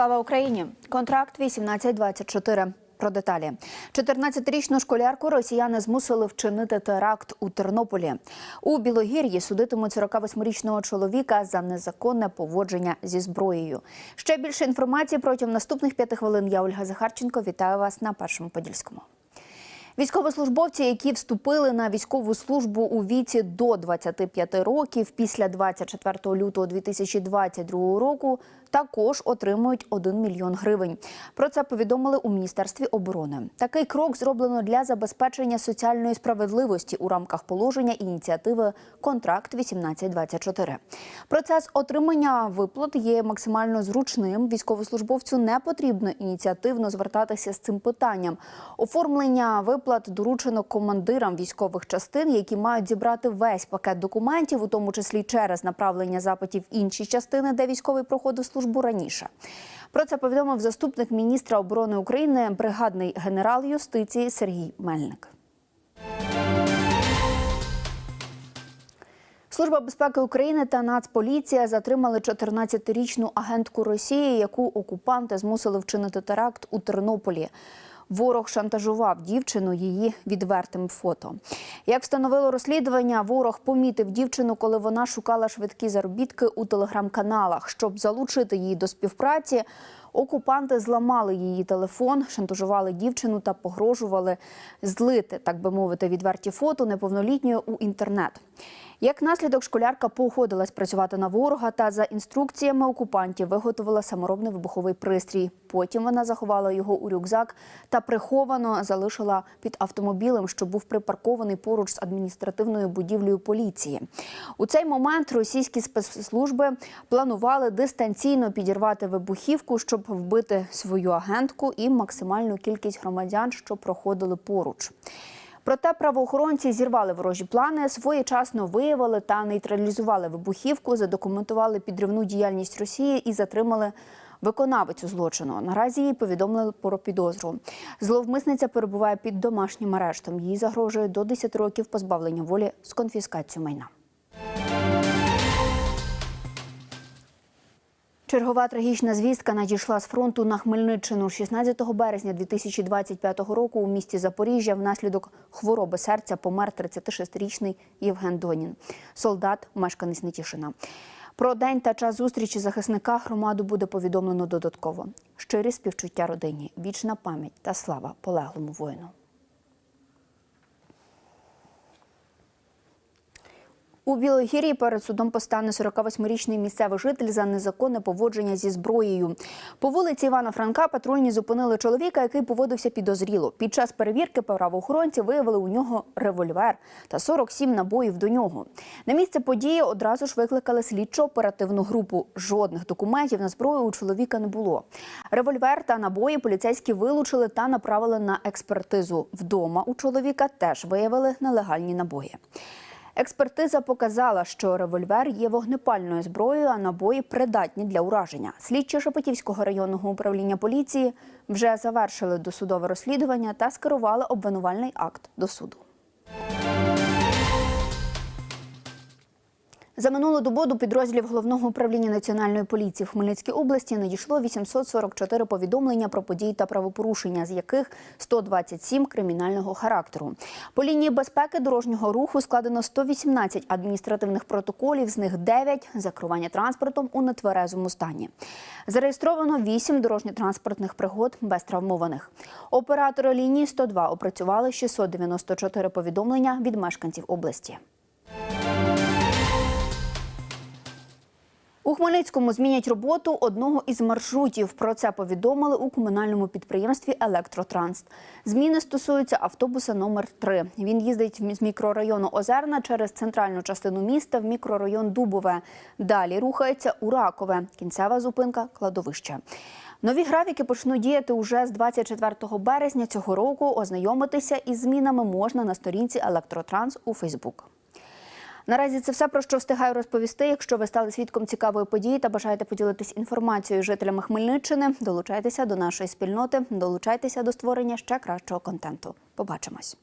Слава Україні! Контракт 1824. Про деталі 14-річну школярку росіяни змусили вчинити теракт у Тернополі. У Білогір'ї судитимуть 48-річного чоловіка за незаконне поводження зі зброєю. Ще більше інформації протягом наступних п'яти хвилин. Я Ольга Захарченко. Вітаю вас на першому подільському. Військовослужбовці, які вступили на військову службу у віці до 25 років після 24 лютого 2022 року, також отримують 1 мільйон гривень. Про це повідомили у міністерстві оборони. Такий крок зроблено для забезпечення соціальної справедливості у рамках положення ініціативи Контракт 1824 Процес отримання виплат є максимально зручним. Військовослужбовцю не потрібно ініціативно звертатися з цим питанням. Оформлення виплат доручено командирам військових частин, які мають зібрати весь пакет документів, у тому числі через направлення запитів інші частини, де військовий проходив службу раніше. Про це повідомив заступник міністра оборони України, бригадний генерал юстиції Сергій Мельник. Служба безпеки України та Нацполіція затримали 14-річну агентку Росії, яку окупанти змусили вчинити теракт у Тернополі. Ворог шантажував дівчину її відвертим фото. Як встановило розслідування, ворог помітив дівчину, коли вона шукала швидкі заробітки у телеграм-каналах. Щоб залучити її до співпраці, окупанти зламали її телефон, шантажували дівчину та погрожували злити, так би мовити, відверті фото неповнолітньої у інтернет. Як наслідок, школярка погодилась працювати на ворога та за інструкціями окупантів виготовила саморобний вибуховий пристрій. Потім вона заховала його у рюкзак та приховано залишила під автомобілем, що був припаркований поруч з адміністративною будівлею поліції. У цей момент російські спецслужби планували дистанційно підірвати вибухівку, щоб вбити свою агентку і максимальну кількість громадян, що проходили поруч. Проте правоохоронці зірвали ворожі плани, своєчасно виявили та нейтралізували вибухівку, задокументували підривну діяльність Росії і затримали виконавицю злочину. Наразі їй повідомили про підозру. Зловмисниця перебуває під домашнім арештом. Їй загрожує до 10 років позбавлення волі з конфіскацією майна. Чергова трагічна звістка надійшла з фронту на Хмельниччину 16 березня 2025 року. У місті Запоріжжя внаслідок хвороби серця помер 36-річний Євген Донін, солдат, мешканець Нетішина. Про день та час зустрічі захисника громаду буде повідомлено додатково. Щирі співчуття родині, вічна пам'ять та слава полеглому воїну. У Білогір'ї перед судом постане 48-річний місцевий житель за незаконне поводження зі зброєю. По вулиці Івана Франка патрульні зупинили чоловіка, який поводився підозріло. Під час перевірки правоохоронці виявили у нього револьвер та 47 набоїв до нього. На місце події одразу ж викликали слідчо-оперативну групу. Жодних документів на зброю у чоловіка не було. Револьвер та набої поліцейські вилучили та направили на експертизу. Вдома у чоловіка теж виявили нелегальні набої. Експертиза показала, що револьвер є вогнепальною зброєю, а набої придатні для ураження. Слідчі Шепетівського районного управління поліції вже завершили досудове розслідування та скерували обвинувальний акт до суду. За минулу добу до підрозділів головного управління національної поліції в Хмельницькій області надійшло 844 повідомлення про події та правопорушення, з яких 127 кримінального характеру. По лінії безпеки дорожнього руху складено 118 адміністративних протоколів, з них 9 – за керування транспортом у нетверезому стані. Зареєстровано 8 дорожньо-транспортних пригод без травмованих. Оператори лінії 102 опрацювали 694 повідомлення від мешканців області. У Хмельницькому змінять роботу одного із маршрутів. Про це повідомили у комунальному підприємстві Електротранс. Зміни стосуються автобуса номер 3 Він їздить з мікрорайону Озерна через центральну частину міста в мікрорайон Дубове. Далі рухається у Ракове. Кінцева зупинка кладовище. Нові графіки почнуть діяти уже з 24 березня цього року. Ознайомитися із змінами можна на сторінці Електротранс у Фейсбук. Наразі це все про що встигаю розповісти. Якщо ви стали свідком цікавої події та бажаєте поділитись інформацією жителями Хмельниччини, долучайтеся до нашої спільноти, долучайтеся до створення ще кращого контенту. Побачимось.